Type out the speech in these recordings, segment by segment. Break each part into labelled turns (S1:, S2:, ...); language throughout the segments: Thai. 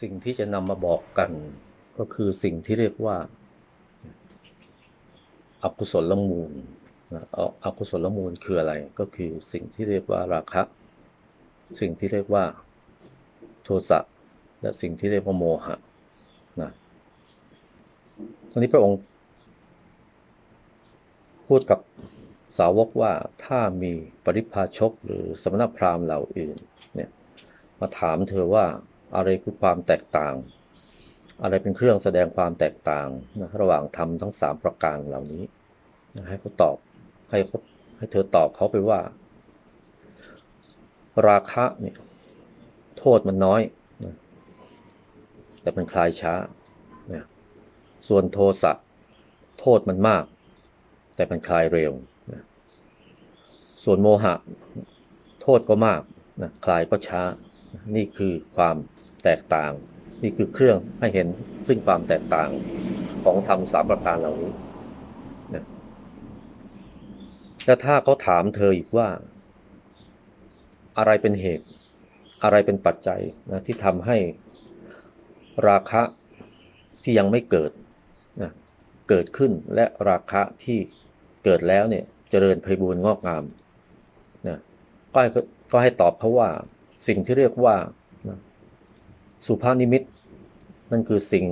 S1: สิ่งที่จะนำมาบอกกัน ก็คือสิ่งที่เรียกว่าอกุศลละมูลอากุศลละมูลคืออะไร ก็คือสิ่งที่เรียกว่าราคะ สิ่งที่เรียกว่าโทสะ และสิ่งที่เรียกว่าโมหะนะตอนนี้พระองค์ พูดกับสาวกว่าถ้ามีปริพาชกหรือสมณพราหมณ์เหล่าอื่นเนี่ยมาถามเธอว่า อะไรคือความแตกต่าง อะไรเป็นเครื่องแสดงความแตกต่างนะระหว่างธรรมทั้งสามประการเหล่านี้นะให้เขาตอบให้เขาให้เธอตอบเขาไปว่า ราคะเนี่ยโทษมันน้อยนะแต่มันคลายช้านะส่วนโทสะโทษมันมาก แต่มันคลายเร็วนะส่วนโมหะ โทษก็มากนะคลายก็ช้า นี่คือความ แตกต่าง นี่คือเครื่องให้เห็นซึ่งความแตกต่างของธรรมสามประการเหล่านี้นะแล้วถ้าเขาถามเธออีกว่า อะไรเป็นเหตุอะไรเป็นปัจจัยนะที่ทำให้ราคะที่ยังไม่เกิดนะเกิดขึ้นและราคะที่เกิดแล้วเนี่ยเจริญไพบูรณ์งอกงามนะก็ให้ก็ให้ตอบเขาว่าสิ่งที่เรียกว่านะ สุภาพนิมิต นั่นคือสิ่ง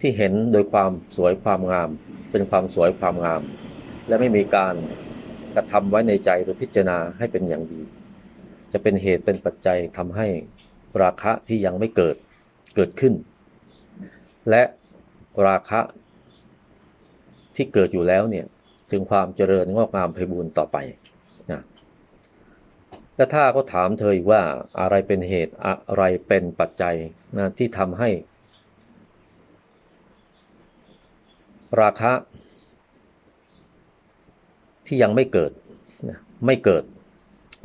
S1: ที่เห็นโดยความสวยความงาม เป็นความสวยความงาม และไม่มีการกระทำไว้ในใจหรือพิจารณาให้เป็นอย่างดี จะเป็นเหตุเป็นปัจจัยทำให้ราคะที่ยังไม่เกิดเกิดขึ้น และราคะที่เกิดอยู่แล้วเนี่ยถึงความเจริญงอกงามไพบูรณ์ต่อไป และถ้าเขาถามเธออีกว่าอะไรเป็นเหตุอะไรเป็นปัจจัยนะที่ทำให้ ราคะ ที่ยังไม่เกิดนะไม่เกิด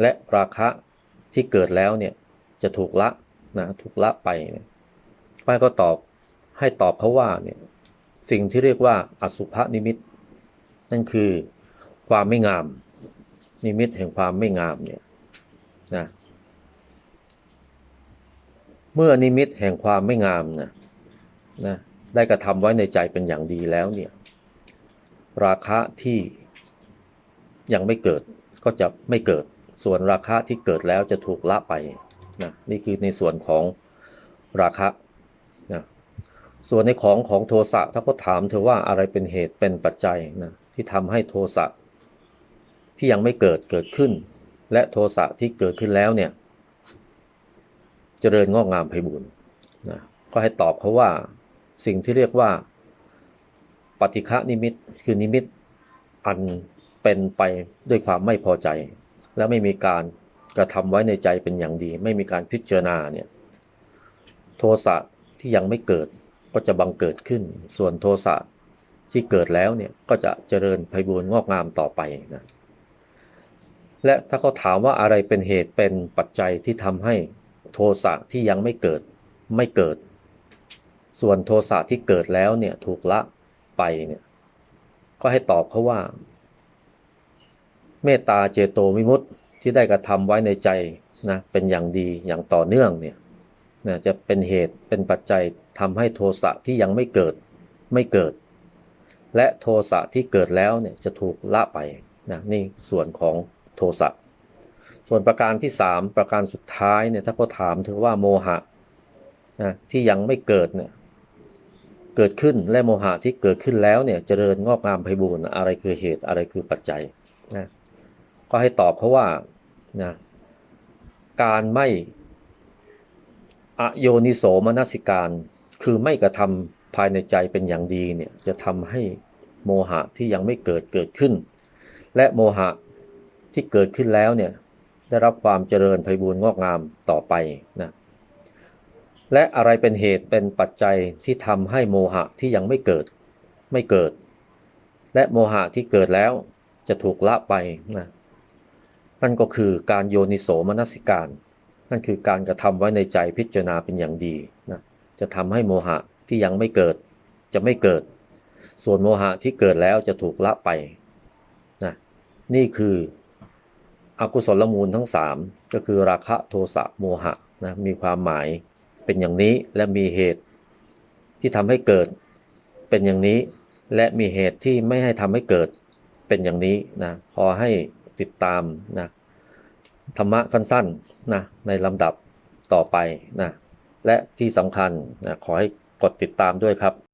S1: และราคะที่เกิดแล้วเนี่ยจะถูกละนะถูกละไปเนี่ยป้าก็ตอบให้ตอบเขาว่าเนี่ยสิ่งที่เรียกว่าอสุภนิมิต นั่นคือความไม่งาม นิมิตแห่งความไม่งามเนี่ย นะเมื่อนิมิตแห่งความไม่งามนะนะได้กระทำไว้ในใจเป็นอย่างดีแล้วเนี่ยราคะที่ยังไม่เกิดก็จะไม่เกิด ส่วนราคะที่เกิดแล้วจะถูกละไปนะนี่คือในส่วนของราคะนะส่วนในของของโทสะถ้าเขาถามเธอว่าอะไรเป็นเหตุเป็นปัจจัยนะที่ทำให้โทสะที่ยังไม่เกิดเกิดขึ้น และโทสะที่เกิดขึ้นแล้วเนี่ย เจริญงอกงามไพบูรณ์นะก็ให้ตอบเขาว่าสิ่งที่เรียกว่า ปฏิฆะนิมิตคือนิมิตอันเป็นไปด้วยความไม่พอใจ และไม่มีการกระทำไว้ในใจเป็นอย่างดี ไม่มีการพิจารณาเนี่ยโทสะที่ยังไม่เกิดก็จะบังเกิดขึ้น ส่วนโทสะที่เกิดแล้วเนี่ยก็จะเจริญไพบูรณ์งอกงามต่อไปนะ และถ้าเขาถามว่าอะไรเป็นเหตุเป็นปัจจัยที่ทำให้โทสะที่ยังไม่เกิดไม่เกิด ส่วนโทสะที่เกิดแล้วเนี่ยถูกละไปเนี่ยก็ให้ตอบเขาว่า เมตตาเจโตวิมุตติที่ได้กระทำไว้ในใจนะเป็นอย่างดีอย่างต่อเนื่องเนี่ยนะจะเป็นเหตุเป็นปัจจัยทำให้โทสะที่ยังไม่เกิดไม่เกิด และโทสะที่เกิดแล้วเนี่ยจะถูกละไปนะนี่ส่วนของ โทสะส่วนประการที่ 3 ประการสุดท้ายเนี่ยถ้าเขาถามเธอว่าโมหะนะที่ยังไม่เกิดเนี่ยเกิดขึ้นและโมหะที่เกิดขึ้นแล้วเนี่ยเจริญงอกงามไพบูรณ์อะไรคือเหตุอะไรคือปัจจัยนะก็ให้ตอบเขาว่านะการไม่อโยนิโสมนสิการ คือไม่กระทำภายในใจเป็นอย่างดีเนี่ยจะทำให้โมหะที่ยังไม่เกิดเกิดขึ้น และโมหะ ที่เกิดขึ้นแล้วเนี่ยได้รับความเจริญไพบูรณ์งอกงามต่อไปนะและอะไรเป็นเหตุเป็นปัจจัยที่ทำให้โมหะที่ยังไม่เกิดไม่เกิด และโมหะที่เกิดแล้วจะถูกละไปนะนั่นก็คือการโยนิโสมนสิการ นั่นคือการกระทำไว้ในใจพิจารณาเป็นอย่างดีนะจะทำให้โมหะที่ยังไม่เกิดจะไม่เกิด ส่วนโมหะที่เกิดแล้วจะถูกละไปนะนี่คือ อกุศลมูลทั้ง 3 ก็คือราคะโทสะโมหะนะมีความหมายเป็นอย่างนี้และมีเหตุที่ทำให้เกิดเป็นอย่างนี้ และมีเหตุที่ไม่ให้ทำให้เกิดเป็นอย่างนี้นะขอให้ติดตามนะธรรมะสั้นๆนะในลำดับต่อไปนะและที่สำคัญนะขอให้กดติดตามด้วยครับ